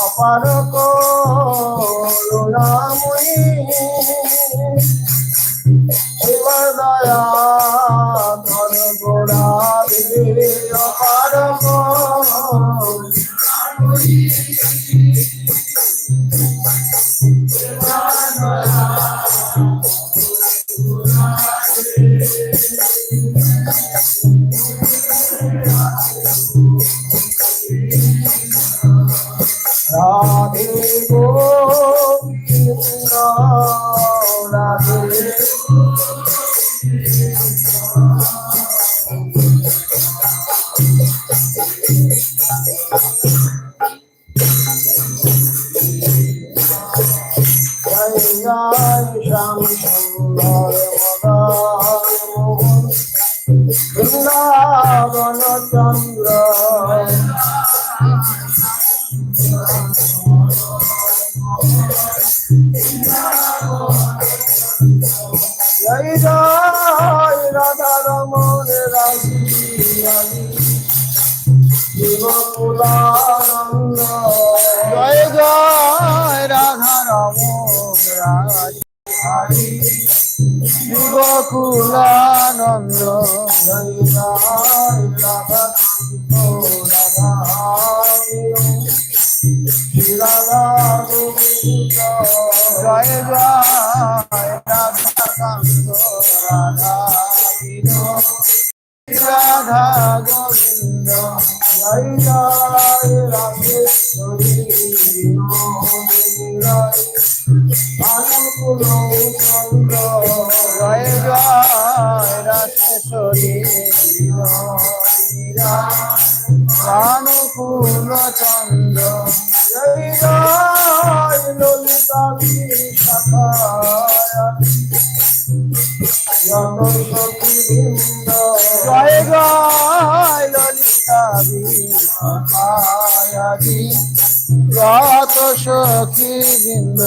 অপার করুণাময়ী তোমার দয়া ধন গোড়া অপার জয় রাধা গোবিন্দ জয় বিশাখায়াদি সখী বৃন্দ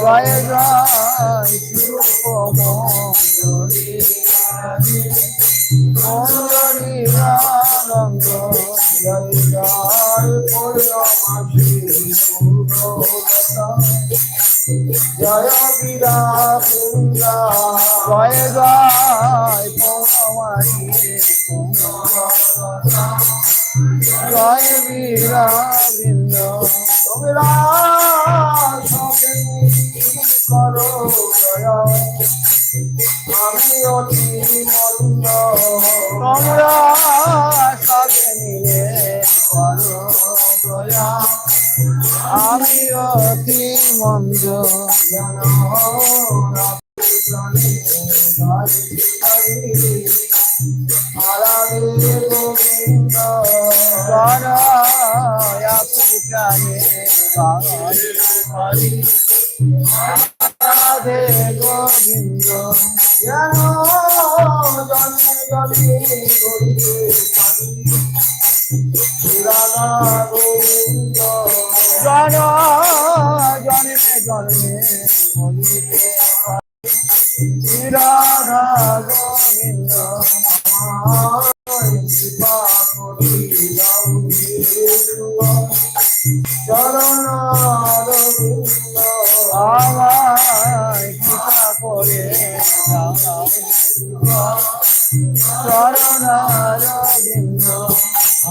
জয় জয় জয় জয় বীরাবৃন্দ তোমরা করো আমি অতি মন্দ তোমরা সবে মিলে করো দয়া আমি অতি মন্দ আরাধে গোবিন্দ গণয়া পূজানে গাই রাধে গোবিন্দ জন গরিবে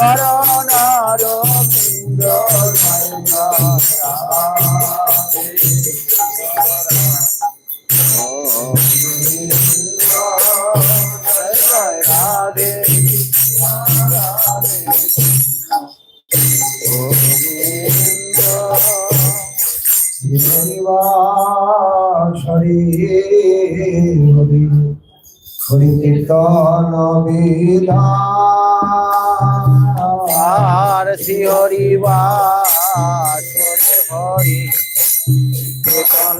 করো শ্রী হরি হরি কীর্তন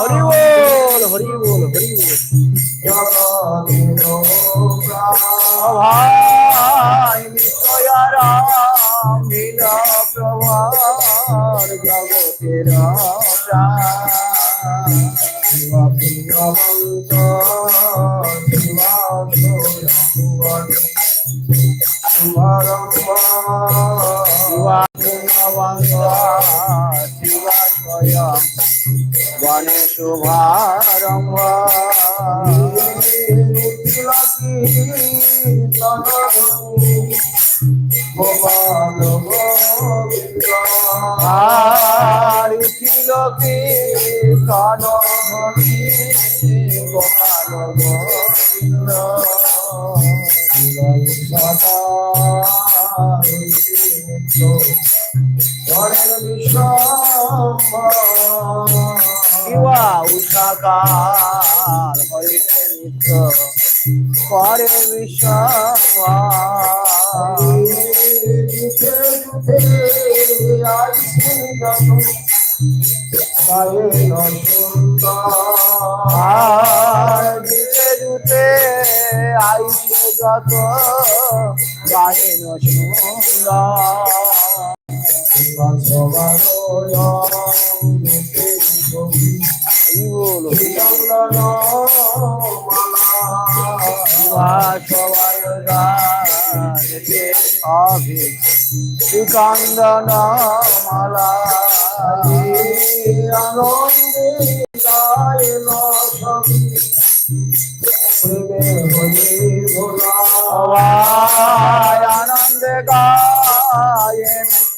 হরি বল হরি বল হরি বল। ভাই। শুভারম্ভ উষাকার হইতে নিত্য করে বিশ্বমা আর দিতে দিতে যত গায়েন সুন্দর হরি বল হরি সবাই গাইতে হবে শ্রীকান্দন মালা আনন্দে আনন্দে গায়ে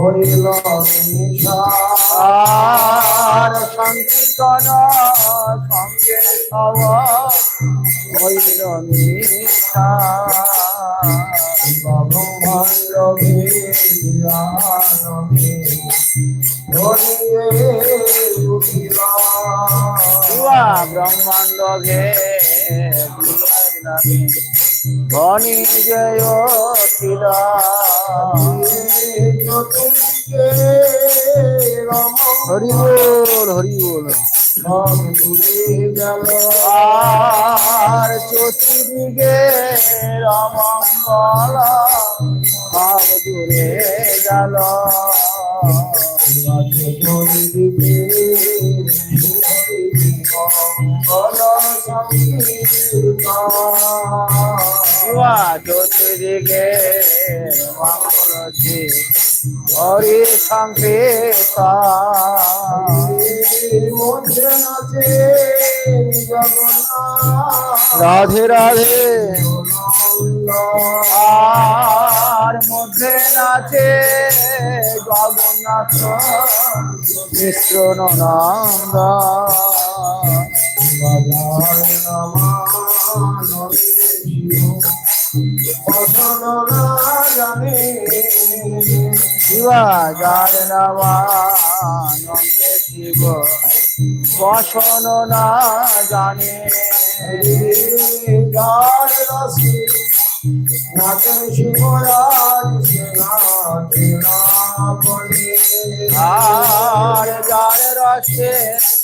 হরিল আর সংকীর্তন সঙ্গে সব হইল নিশা শিবা ব্রহ্মাণ্ড ঘে ধনী জয় হরি বল হরি বল। আর চতুর্দিকে রমঙ্গল ভাব দূরে গেল। হরি সংকেত রাধে রাধে। আর মধ্যে নাচে জগন্নাথ মিশ্র নন্দ শিবা বসন না জানে গান রসি নাচন শিবরাজ না আপনে আর যার রসে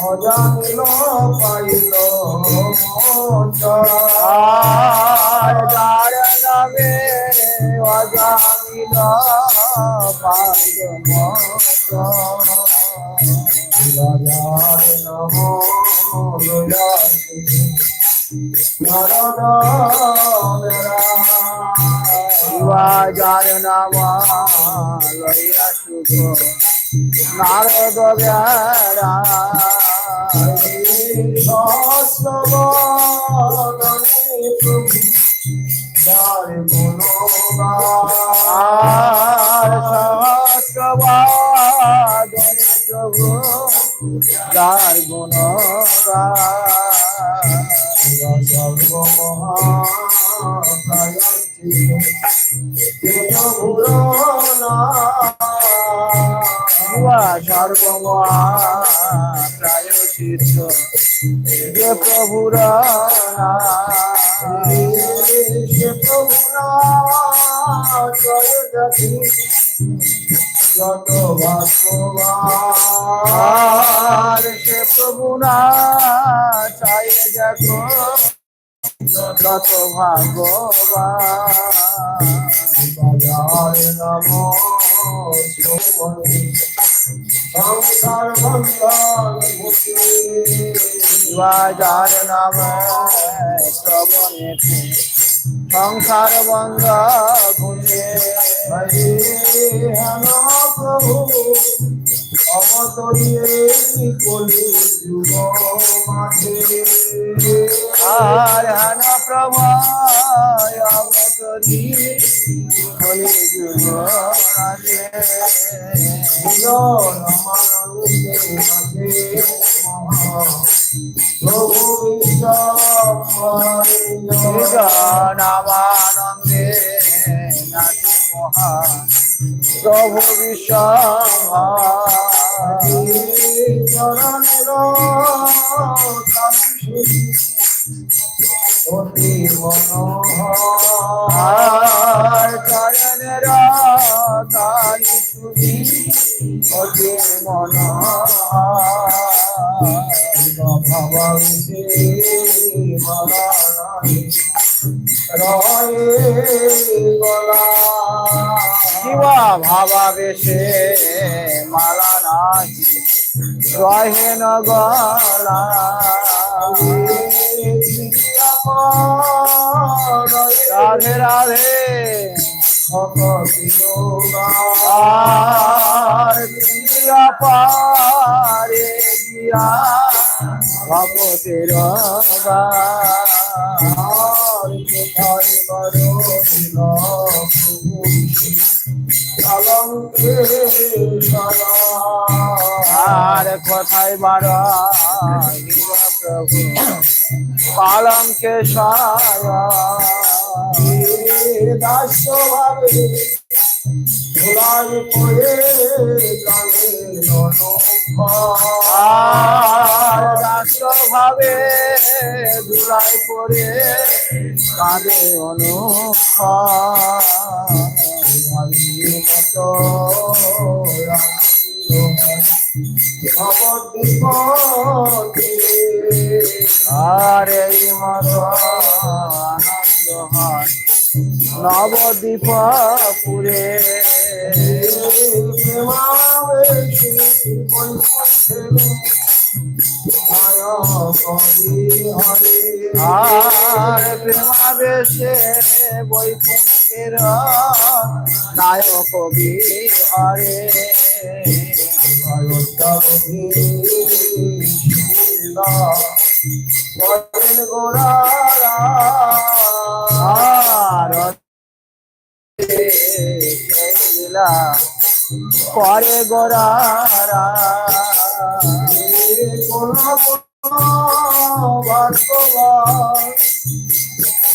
অজানিল পাইল যার নামে অজামিল পাইল নাম নারদ মেরা যার নাম লইয়া সুখ নারদ বেড়া আর সহস্রবাদনে প্রভু যার গুণ সর্বমা প্রায় চিত্ত যে প্রভুর যত ভাগ্যবান আর সে প্রভু না চাই দেখো। ভাগবান বাজার নম সংসার বন্ধন নাম শ্রবণে সংসার বন্ধ ঘুরে হরে হেন প্রভু অবতরিয়ে কলি যুগ মাঝে আর হেন প্রভয় অবতরী হলি যুগ রাজে মিলন মাঝে প্রভু বিশ্ব নামানন্দে নাচি মহা প্রভু বিশ্বভা চরণের অতি মনোহর চরণের কালী শুনি অতি মন রয়ে গলা শিবা ভাবাবেশে মালা নাহি। রহে ন গলা রাধে রাধে দিয়া পারে গিয়া ভগতের বা আর কোথায় বাড়া প্রভু পালঙ্কে সারা। দুলাই পরে কাঁদে অনুপ আর মত আনন্দ হয় নবদ্বীপ পুরে আর প্রেমাবেশে বৈকুণ্ঠের নায়ক কবি কোন কোন ভাগ্যবান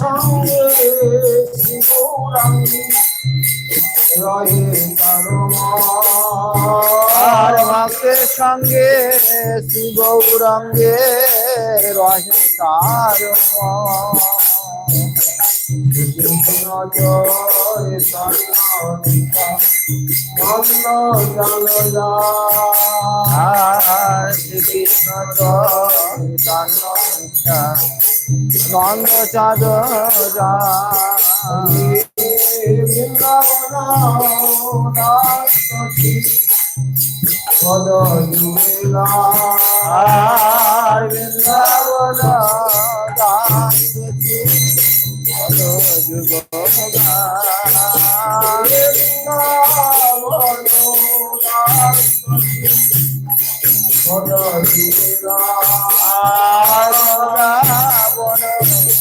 সঙ্গে শিবরাঙ্গি রহে আর ভক্তের সঙ্গে শ্রী গৌরঙ্গে রহে তার। জয় শ্রীকৃষ্ণ নিত্যা নন্দ চাঁদ কত যুগ গান।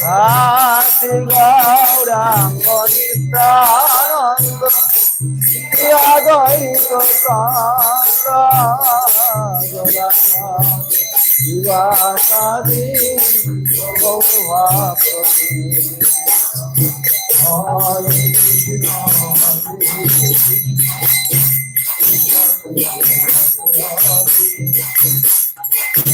ভাতে গৌরাঙ্গনিতানন্দ শ্রীয়াদৈত ছান্দ শিবাসাদি গৌর ভক্তে Hare Krishna,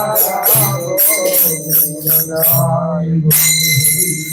Thank you.